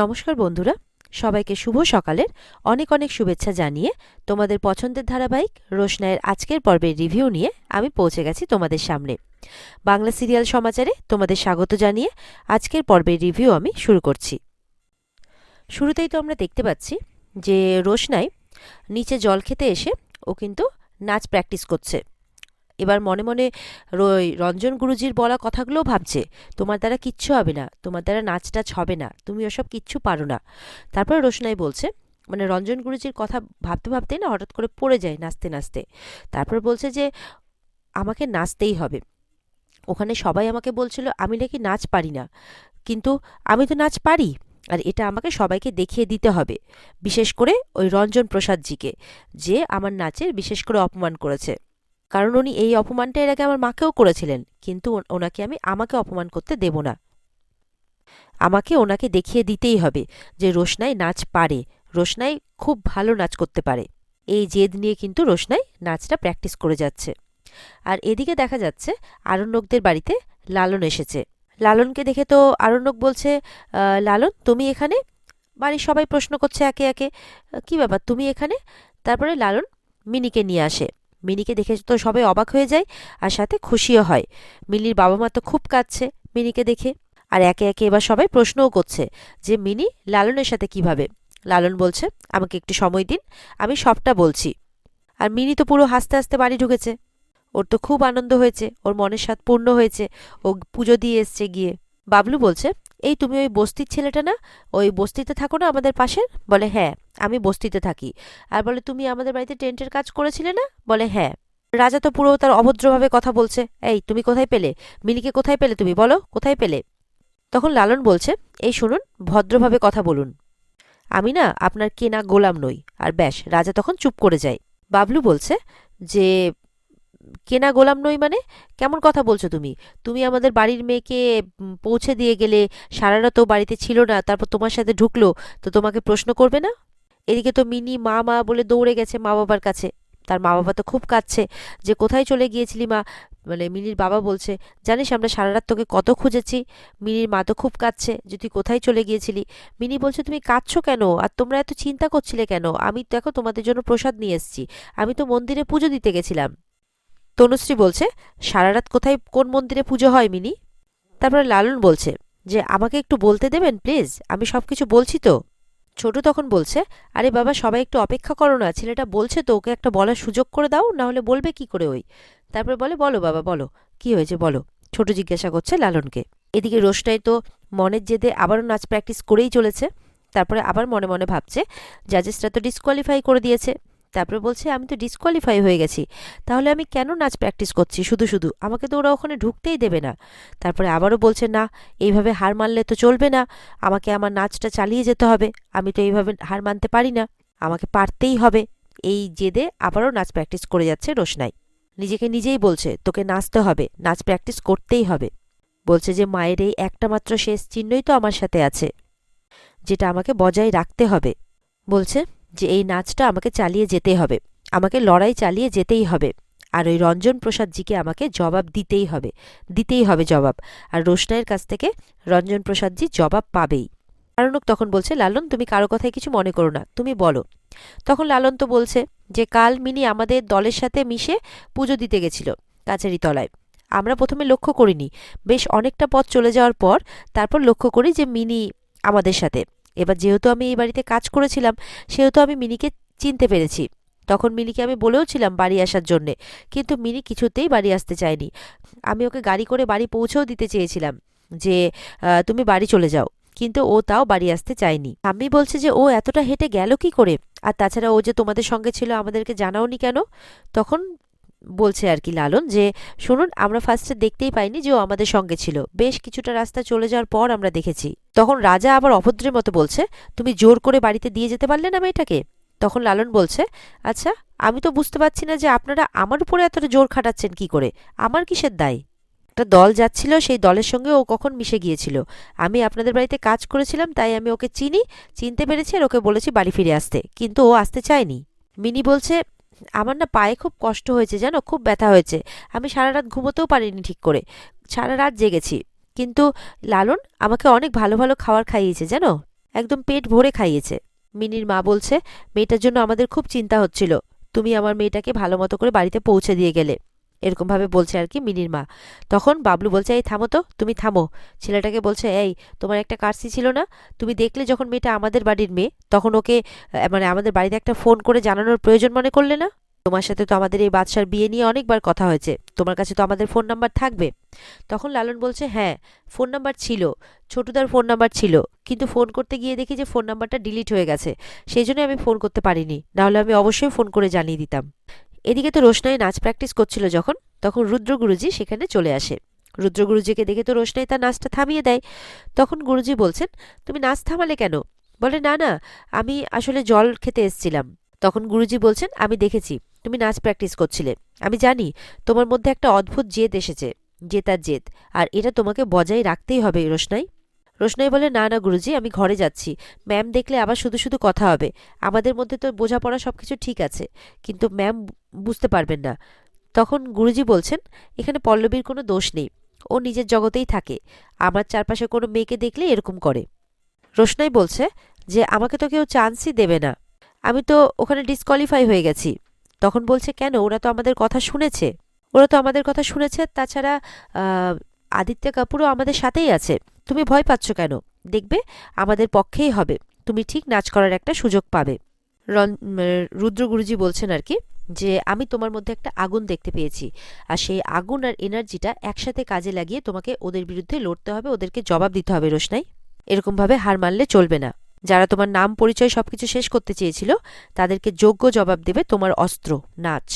নমস্কার বন্ধুরা, সবাইকে শুভ সকালের অনেক অনেক শুভেচ্ছা জানিয়ে তোমাদের পছন্দের ধারাবাহিক রোশনায়ের আজকের পর্বের রিভিউ নিয়ে আমি পৌঁছে গেছি তোমাদের সামনে। বাংলা সিরিয়াল সমাচারে তোমাদের স্বাগত জানিয়ে আজকের পর্বের রিভিউ আমি শুরু করছি। শুরুতেই তো আমরা দেখতে পাচ্ছি যে রোশনাই নিচে জল খেতে এসে ও কিন্তু নাচ প্র্যাকটিস করছে। এবার মনে মনে রঞ্জন গুরুজির বলা কথাগুলোও ভাবছে, তোমার দ্বারা কিচ্ছু হবে না, তোমার দ্বারা নাচ টাচ হবে না, তুমি ওসব কিচ্ছু পারো না। তারপরে রোশনাই বলছে মানে রঞ্জন গুরুজির কথা ভাবতে ভাবতেই না হঠাৎ করে পড়ে যায় নাচতে নাচতে। তারপর বলছে যে, আমাকে নাচতেই হবে। ওখানে সবাই আমাকে বলছিল, আমি নাকি নাচ পারি না, কিন্তু আমি তো নাচ পারি, আর এটা আমাকে সবাইকে দেখিয়ে দিতে হবে। বিশেষ করে ওই রঞ্জন প্রসাদজিকে, যে আমার নাচের বিশেষ করে অপমান করেছে। কারণ উনি এই অপমানটা এর আগে আমার মাকেও করেছিলেন কিন্তু ওনাকে আমি আমাকে অপমান করতে দেব না। আমাকে ওনাকে দেখিয়ে দিতেই হবে যে রোশনাই নাচ পারে। রোশনাই খুব ভালো নাচ করতে পারে। এই জেদ নিয়ে কিন্তু রোশনাই নাচটা প্র্যাকটিস করে যাচ্ছে। আর এদিকে দেখা যাচ্ছে আরণ্যকদের বাড়িতে লালন এসেছে। লালনকে দেখে তো আরণ্যক বলছে লালন তুমি এখানে? বাড়ির সবাই প্রশ্ন করছে একে একে "আহ, কি ব্যাপার তুমি এখানে? তারপরে লালন মিনিকে নিয়ে আসে। মিনিকে দেখে তো সবাই অবাক হয়ে যায় আর সাথে খুশিও হয়। মিনির বাবা মা তো খুব কাঁদছে মিনিকে দেখে। আর একে একে এবার সবাই প্রশ্নও করছে যে, মিনি, লালনের সাথে কীভাবে? লালন বলছে, আমাকে একটু সময় দিন, আমি সবটা বলছি। আর মিনি তো পুরো হাসতে হাসতে বাড়ি ঢুকেছে। ওর তো খুব আনন্দ হয়েছে, ওর মনের স্বাদ পূর্ণ হয়েছে, ও পুজো দিয়ে এসছে গিয়ে। বাবলু বলছে এই তুমি ওই বস্তির ছেলেটা না? ওই বস্তিতে থাকো না আমাদের পাশের বলে হ্যাঁ আমি বস্তিতে থাকি। আর বলে, তুমি আমাদের বাড়িতে টেন্টের কাজ করেছিলে না? বলে হ্যাঁ। রাজা তো পুরো তার অভদ্রভাবে কথা বলছে। এই, তুমি কোথায় পেলে? মিনিকে কোথায় পেলে তুমি? বলো, কোথায় পেলে? তখন লালন বলছে, এই শুনুন, ভদ্রভাবে কথা বলুন। আমি না আপনার কেনা গোলাম নই। আর ব্যাস, রাজা তখন চুপ করে যায়। বাবলু বলছে যে কেনা গোলাম নই মানে? কেমন কথা বলছো তুমি? তুমি আমাদের বাড়ির মেয়েকে পৌঁছে দিয়ে গেলে, সারা রাতও বাড়িতে ছিল না, তারপর তোমার সাথে ঢুকলো, তো তোমাকে প্রশ্ন করবে না? এদিকে তো মিনি, মা মা বলে দৌড়ে গেছে মা বাবার কাছে। তার মা বাবা তো খুব কাঁদছে যে, কোথায় চলে গিয়েছিলি মা? মানে মিনির বাবা বলছে, জানিস আমরা সারা রাত তোকে কত খুঁজেছি? মিনির মা তো খুব কাঁদছে যে, তুই কোথায় চলে গিয়েছিলি? মিনি বলছে, তুমি কাঁদছো কেন? আর তোমরা এত চিন্তা করছিলে কেন? আমি দেখো তোমাদের জন্য প্রসাদ নিয়ে এসেছি। আমি তো মন্দিরে পুজো দিতে গেছিলাম। তনুশ্রী বলছে, সারা রাত কোথায়, কোন মন্দিরে পুজো হয়, মিনি? তারপরে লালন বলছে, যে আমাকে একটু বলতে দেবেন, প্লিজ? আমি সব কিছু বলছি তো? ছোট তখন বলছে, আরে বাবা, সবাই একটু অপেক্ষা করো না, ছেলেটা বলছে তো, ওকে একটা বলার সুযোগ করে দাও না হলে বলবে কি করে ওই? তারপরে বলে, বলো বাবা, বলো, কি হয়েছে বলো? ছোট জিজ্ঞাসা করছে লালনকে, এদিকে রোশনাই তো মনের জেদে আবারও নাচ প্র্যাকটিস করেই চলেছে। তারপরে আবার মনে মনে ভাবছে, জাজেসরা তো ডিসকোয়ালিফাই করে দিয়েছে। তারপরে বলছে, আমি তো ডিসকোয়ালিফাই হয়ে গেছি। তাহলে আমি কেন নাচ প্র্যাকটিস করছি? শুধু শুধু। আমাকে তো ওরা ওখানে ঢুকতেই দেবে না। তারপরে আবারও বলছে, না, এইভাবে হার মানলে তো চলবে না। আমাকে আমার নাচটা চালিয়ে যেতে হবে। আমি তো এইভাবে হার মানতে পারি না। আমাকে পারতেই হবে। এই জেদে আবারও নাচ প্র্যাকটিস করে যাচ্ছে রোশনাই। নিজেকে নিজেই বলছে, তোকে নাচতে হবে। নাচ প্র্যাকটিস করতেই হবে। বলছে যে, মায়ের এই একটা মাত্র শেষ চিহ্নই তো আমার সাথে আছে, যেটা আমাকে বজায় রাখতে হবে। বলছে যে এই নাচটা আমাকে চালিয়ে যেতে হবে। আমাকে লড়াই চালিয়ে যেতেই হবে। আর ওই রঞ্জন প্রসাদজিকে আমাকে জবাব দিতেই হবে। দিতেই হবে জবাব। আর রোশনাইয়ের কাছ থেকে রঞ্জন প্রসাদজি জবাব পাবেই। আরণক তখন বলছে, লালন, তুমি কারও কথায় কিছু মনে করো না। তুমি বলো। তখন লালন তো বলছে যে, কাল মিনি আমাদের দলের সাথে মিশে পুজো দিতে গেছিল কাছারি তলায়। আমরা প্রথমে লক্ষ্য করিনি। বেশ অনেকটা পথ চলে যাওয়ার পর তারপর লক্ষ্য করি যে, মিনি আমাদের সাথে। এবার যেহেতু আমি এই বাড়িতে কাজ করেছিলাম, সেহেতু আমি মিনিকে চিনতে পেরেছি। তখন মিনিকে আমি বলেও ছিলাম বাড়ি আসার জন্যে, কিন্তু মিনি কিছুতেই বাড়ি আসতে চায়নি। আমি ওকে গাড়ি করে বাড়ি পৌঁছেও দিতে চেয়েছিলাম যে তুমি বাড়ি চলে যাও, কিন্তু ও তাও বাড়ি আসতে চায়নি। আমি বলছে যে, ও এতটা হেঁটে গেল কি করে? আর তাছাড়া ও যে তোমাদের সঙ্গে ছিল, আমাদেরকে জানাওনি কেন? তখন বলছে আর কি লালন যে, শুনুন, আমরা ফার্স্টে দেখতেই পাইনি যে ও আমাদের সঙ্গে ছিল। বেশ কিছুটা রাস্তা চলে যাওয়ার পর আমরা দেখেছি। তখন রাজা আবার অভদ্রের মতো বলছে, তুমি জোর করে বাড়িতে দিয়ে যেতে পারলে না মেয়েটাকে? তখন লালন বলছে আচ্ছা আমি তো বুঝতে পারছি না যে আপনারা আমার উপরে এতটা জোর খাটাচ্ছেন কি করে? আমার কিসের দায়? একটা দল যাচ্ছিল, সেই দলের সঙ্গে ও কখন মিশে গিয়েছিল। আমি আপনাদের বাড়িতে কাজ করেছিলাম, তাই আমি ওকে চিনি, চিনতে পেরেছি আর ওকে বলেছি বাড়ি ফিরে আসতে। কিন্তু ও আসতে চায়নি। মিনি বলছে আমার না পায়ে খুব কষ্ট হয়েছে, জানো? খুব ব্যথা হয়েছে। আমি সারা রাত ঘুমোতেও পারিনি ঠিক করে। সারা রাত জেগেছি। কিন্তু লালন আমাকে অনেক ভালো ভালো খাবার খাইয়েছে, জানো? একদম পেট ভরে খাইয়েছে। মিনির মা বলছে, মেয়েটার জন্য আমাদের খুব চিন্তা হচ্ছিল। তুমি আমার মেয়েটাকে ভালো মতো করে বাড়িতে পৌঁছে দিয়ে গেলে। এরকমভাবে বলছে আর কি মিনির মা। তখন বাবলু বলছে, এই থামো তো, তুমি থামো। ছেলেটাকে বলছে, এই, তোমার একটা কার্সি ছিল না? তুমি দেখলে যখন মেয়েটা আমাদের বাড়ির মেয়ে, তখন ওকে মানে আমাদের বাড়িতে একটা ফোন করে জানানোর প্রয়োজন মনে করলে না? তোমার সাথে তো আমাদের এই বাদশার বিয়ে নিয়ে অনেকবার কথা হয়েছে। তোমার কাছে তো আমাদের ফোন নাম্বার থাকবে। তখন লালন বলছে হ্যাঁ ফোন নাম্বার ছিল, ছোটুদার ফোন নাম্বার ছিল, কিন্তু ফোন করতে গিয়ে দেখি যে ফোন নাম্বারটা ডিলিট হয়ে গেছে। সেই জন্য আমি ফোন করতে পারিনি। নাহলে আমি অবশ্যই ফোন করে জানিয়ে দিতাম। এদিকে তো রোশনাই নাচ প্র্যাকটিস করছিল যখন, তখন রুদ্র গুরুজি সেখানে চলে আসে। রুদ্র গুরুজিকে দেখে তো রোশনাই তার নাচটা থামিয়ে দেয়। তখন গুরুজি বলছেন, তুমি নাচ থামালে কেন? বলে, না না, আমি আসলে জল খেতে এসেছিলাম। তখন গুরুজি বলছেন, আমি দেখেছি, তুমি নাচ প্র্যাকটিস করছিলে। আমি জানি, তোমার মধ্যে একটা অদ্ভুত জেদ এসেছে, জেতার জেদ, আর এটা তোমাকে বজায় রাখতেই হবে রোশনাই। রোশনাই বলে, না না, গুরুজি, আমি ঘরে যাচ্ছি। ম্যাম দেখলে আবার শুধু শুধু কথা হবে। আমাদের মধ্যে তো বোঝাপড়া সব কিছু ঠিক আছে। কিন্তু ম্যাম বুঝতে পারবেন না। তখন গুরুজি বলছেন, এখানে পল্লবীর কোনো দোষ নেই। ও নিজের জগতেই থাকে। আমার চারপাশে কোনো মেয়েকে দেখলে এরকম করে। রোশনাই বলছে যে, আমাকে তো কেউ চান্সই দেবে না। আমি তো ওখানে ডিসকোয়ালিফাই হয়ে গেছি। তখন বলছে, কেন? ওরা তো আমাদের কথা শুনেছে। ওরা তো আমাদের কথা শুনেছে। তাছাড়া আদিত্য কাপুরও আমাদের সাথেই আছে। তুমি ভয় পাচ্ছ কেন? দেখবে, আমাদের পক্ষেই হবে। তুমি ঠিক নাচ করার একটা সুযোগ পাবে। রন রুদ্র গুরুজি বলছেন আর কি, যে আমি তোমার মধ্যে একটা আগুন দেখতে পেয়েছি। আর সেই আগুন আর এনার্জিটা একসাথে কাজে লাগিয়ে তোমাকে ওদের বিরুদ্ধে লড়তে হবে, ওদেরকে জবাব দিতে হবে রোশনাই। এরকমভাবে হার মানলে চলবে না। যারা তোমার নাম, পরিচয় সবকিছু শেষ করতে চেয়েছিল, তাদেরকে যোগ্য জবাব দেবে তোমার অস্ত্র, নাচ।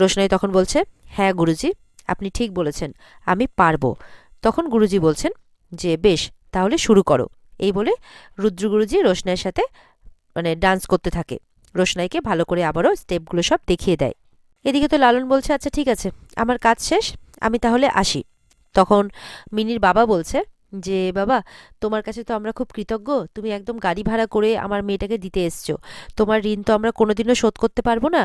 রোশনাই তখন বলছে হ্যাঁ গুরুজি, আপনি ঠিক বলেছেন, আমি পারব। তখন গুরুজি বলছেন যে, বেশ, তাহলে শুরু করো। এই বলে রুদ্র গুরুজি রোশনাইয়ের সাথে মানে ডান্স করতে থাকে। রোশনাইকে ভালো করে আবারও স্টেপগুলো সব দেখিয়ে দেয়। এদিকে তো লালন বলছে আচ্ছা ঠিক আছে, আমার কাজ শেষ, আমি তাহলে আসি। তখন মিনির বাবা বলছে যে, বাবা, তোমার কাছে তো আমরা খুব কৃতজ্ঞ, তুমি একদম গাড়ি ভাড়া করে আমার মেয়েটাকে দিতে এসছো। তোমার ঋণ তো আমরা কোনোদিনও শোধ করতে পারব না,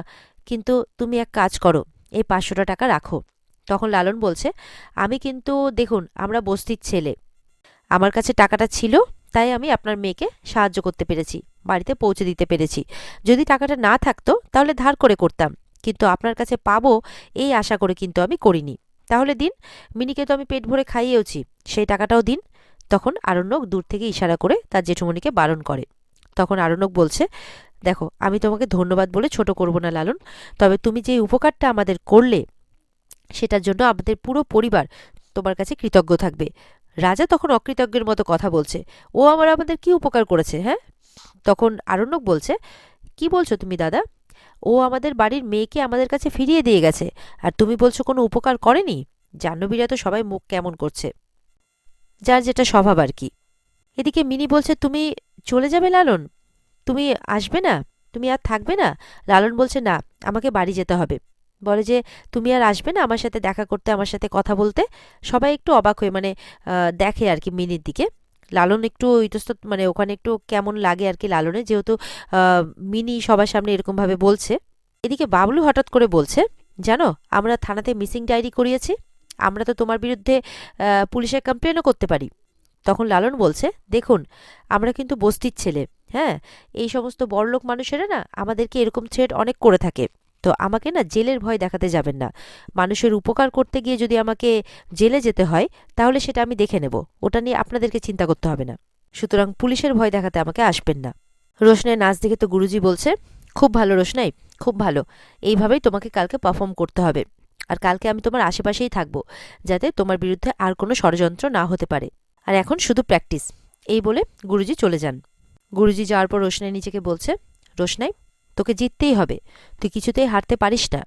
কিন্তু তুমি এক কাজ করো, এই পাঁচশোটা টাকা রাখো। তখন লালন বলছে, আমি কিন্তু, দেখুন, আমরা বস্তির ছেলে আমার কাছে টাকাটা ছিল, তাই আমি আপনার মেয়েকে সাহায্য করতে পেরেছি, বাড়িতে পৌঁছে দিতে পেরেছি। যদি টাকাটা না থাকতো, তাহলে ধার করে করতাম, কিন্তু আপনার কাছে পাবো এই আশা করে কিন্তু আমি করিনি। তাহলে দিন, মিনিকে তো আমি পেট ভরে খাইয়েওছি, সেই টাকাটাও দিন। তখন আরণ্যক দূর থেকে ইশারা করে তার জেঠুমণিকে বারণ করে। তখন আরণ্যক বলছে, দেখো, আমি তোমাকে ধন্যবাদ বলে ছোট করব না লালন, তবে তুমি যে উপকারটা আমাদের করলে, সেটার জন্য আমাদের পুরো পরিবার তোমার কাছে কৃতজ্ঞ থাকবে। রাজা তখন অকৃতজ্ঞের মতো কথা বলছে, ও আমার আমাদের কি উপকার করেছে হ্যাঁ? তখন আরণ্যক বলছে, কি বলছো তুমি দাদা? ও আমাদের বাড়ির মেয়েকে আমাদের কাছে ফিরিয়ে দিয়ে গেছে, আর তুমি বলছো কোনো উপকার করেনি? জাহ্নবীরা তো সবাই মুখ কেমন করছে। যার যেটা স্বভাব আর কি। এদিকে মিনি বলছে, তুমি চলে যাবে লালন? তুমি আসবে না? তুমি আর থাকবে না? লালন বলছে, না, আমাকে বাড়ি যেতে হবে। বলে যে, তুমি আর আসবে না আমার সাথে দেখা করতে, আমার সাথে কথা বলতে। সবাই একটু অবাক হয়ে মানে দেখে আর কি মিনির দিকে। লালন একটু ইতস্তত মানে ওখানে একটু কেমন লাগে আর কি লালনের যেহেতু মিনি সবার সামনে এরকমভাবে বলছে। এদিকে বাবলু হঠাৎ করে বলছে, জানো, আমরা থানাতে মিসিং ডায়েরি করিয়েছি, আমরা তো তোমার বিরুদ্ধে পুলিশে কমপ্লেনও করতে পারি। তখন লালন বলছে, দেখুন, আমরা কিন্তু বস্তির ছেলে হ্যাঁ? এই সমস্ত বড়লোক মানুষেরা না আমাদেরকে এরকম থ্রেট অনেক করে থাকে। তো আমাকে না জেলের ভয় দেখাতে যাবেন না। মানুষের উপকার করতে গিয়ে যদি আমাকে জেলে যেতে হয়, তাহলে সেটা আমি দেখে নেব। ওটা নিয়ে আপনাদেরকে চিন্তা করতে হবে না। সুতরাং পুলিশের ভয় দেখাতে আমাকে আসবেন না। রোশনাই নাচ দেখে তো গুরুজি বলছে, খুব ভালো রোশনাই, খুব ভালো। এইভাবেই তোমাকে কালকে পারফর্ম করতে হবে। আর কালকে আমি তোমার আশেপাশেই থাকব, যাতে তোমার বিরুদ্ধে আর কোনো ষড়যন্ত্র না হতে পারে। আর এখন শুধু প্র্যাকটিস এই বলে গুরুজি চলে যান। গুরুজি যাওয়ার পর রোশনাই নিজেকে বলছে, রোশনাই তোকে জিততেই হবে। তুই কিছুতেই হারতে পারিস না।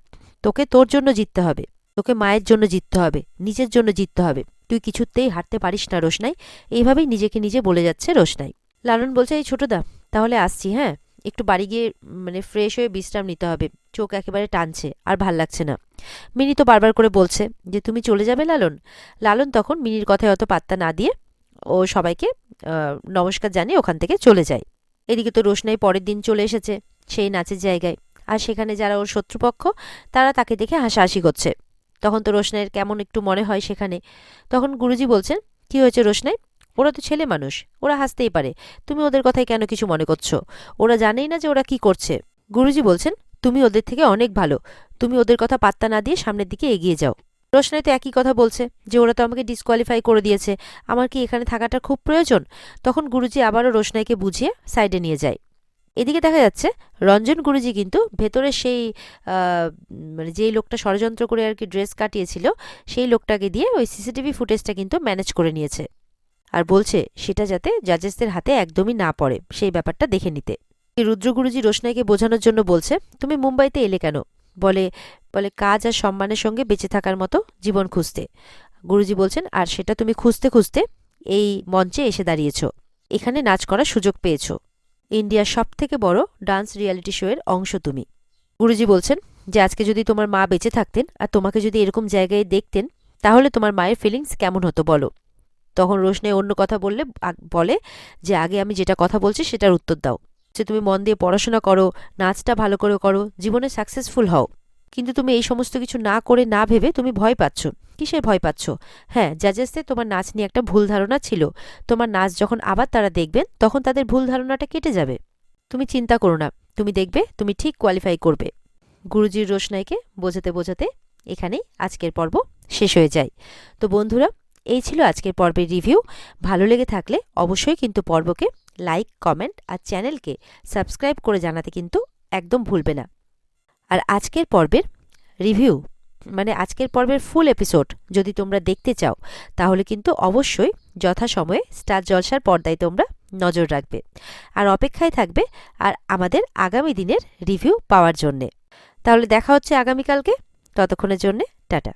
তোকে তোর জন্য জিততে হবে। তোকে মায়ের জন্য জিততে হবে। নিজের জন্য জিততে হবে। তুই কিছুতেই হারতে পারিস না রোশনাই। এইভাবেই নিজেকে নিজে বলে যাচ্ছে রোশনাই। লালন বলছে, এই ছোটদা, তাহলে আসছি হ্যাঁ? একটু বাড়ি গিয়ে মানে ফ্রেশ হয়ে বিশ্রাম নিতে হবে। চোখ একেবারে টানছে, আর ভালো লাগছে না। মিনি তো বারবার করে বলছে, যে তুমি চলে যাবে, লালন? লালন তখন মিনির কথায় অত পাত্তা না দিয়ে, ও সবাইকে নমস্কার জানিয়ে ওখান থেকে চলে যায়। এদিকে তো রোশনাই পরের দিন চলে এসেছে। সেই নাচের জায়গায়। আর সেখানে যারা ওর শত্রুপক্ষ, তারা তাকে দেখে হাসাহাসি করছে। তখন তো রোশনাইয়ের কেমন একটু মনে হয় সেখানে। তখন গুরুজি বলছেন, কি হয়েছে রোশনাই? ওরা তো ছেলে মানুষ, ওরা হাসতেই পারে। তুমি ওদের কথায় কেন কিছু মনে করছ? ওরা জানেই না যে ওরা কি করছে। গুরুজি বলছেন, তুমি ওদের থেকে অনেক ভালো। তুমি ওদের কথা পাত্তা না দিয়ে সামনের দিকে এগিয়ে যাও। রোশনাই তো একই কথা বলছে, যে ওরা তো আমাকে ডিসকোয়ালিফাই করে দিয়েছে। আমার কি এখানে থাকাটা খুব প্রয়োজন? তখন গুরুজি আবারও রোশনাইকে বুঝিয়ে সাইডে নিয়ে যায়। এদিকে দেখা যাচ্ছে, রঞ্জন গুরুজি কিন্তু ভেতরে সেই মানে যেই লোকটা ষড়যন্ত্র করে আর কি ড্রেস কাটিয়েছিল, সেই লোকটাকে দিয়ে ওই সিসিটিভি ফুটেজটা কিন্তু ম্যানেজ করে নিয়েছে। আর বলছে, সেটা যাতে জাজেসদের হাতে একদমই না পড়ে, সেই ব্যাপারটা দেখে নিতে। রুদ্র গুরুজি রোশনাইকে বোঝানোর জন্য বলছে, তুমি মুম্বাইতে এলে কেন? বলে বলে, কাজ আর সম্মানের সঙ্গে বেঁচে থাকার মতো জীবন খুঁজতে। গুরুজি বলছেন, আর সেটা তুমি খুঁজতে খুঁজতে এই মঞ্চে এসে দাঁড়িয়েছ। এখানে নাচ করার সুযোগ পেয়েছ। ইন্ডিয়ার সব থেকে বড় ডান্স রিয়ালিটি শোয়ের অংশ তুমি। গুরুজি বলছেন যে, আজকে যদি তোমার মা বেঁচে থাকতেন আর তোমাকে যদি এরকম জায়গায় দেখতেন, তাহলে তোমার মায়ের ফিলিংস কেমন হতো বলো? তখন রোশনে অন্য কথা বললে বলে যে, আগে আমি যেটা কথা বলছি সেটার উত্তর দাও। যে, তুমি মন দিয়ে পড়াশোনা করো, নাচটা ভালো করে করো, জীবনে সাকসেসফুল হও। কিন্তু তুমি এই সমস্ত কিছু না করে না ভেবে তুমি ভয় পাচ্ছ। কিসের ভয় পাচ্ছ? হ্যাঁ জাজেসদের তোমার নাচ নিয়ে একটা ভুল ধারণা ছিল। তোমার নাচ যখন আবার তারা দেখবেন, তখন তাদের ভুল ধারণাটা কেটে যাবে। তুমি চিন্তা করো না। তুমি দেখবে, তুমি ঠিক কোয়ালিফাই করবে। গুরুজির রোশনাইকে বোঝাতে বোঝাতে এখানেই আজকের পর্ব শেষ হয়ে যায়। তো বন্ধুরা, এই ছিল আজকের পর্বের রিভিউ ভালো লেগে থাকলে অবশ্যই কিন্তু পর্বকে লাইক কমেন্ট আর চ্যানেলকে সাবস্ক্রাইব করে জানাতে কিন্তু একদম ভুলবে না। আর আজকের পর্বের রিভিউ মানে আজকের পর্বের ফুল এপিসোড যদি তোমরা দেখতে চাও, তাহলে কিন্তু অবশ্যই যথাসময়ে স্টার জলসার পর্দায় তোমরা নজর রাখবে। আর অপেক্ষায় থাকবে আর আমাদের আগামী দিনের রিভিউ পাওয়ার জন্যে। তাহলে দেখা হচ্ছে আগামীকালকে। ততক্ষণের জন্যে, টাটা।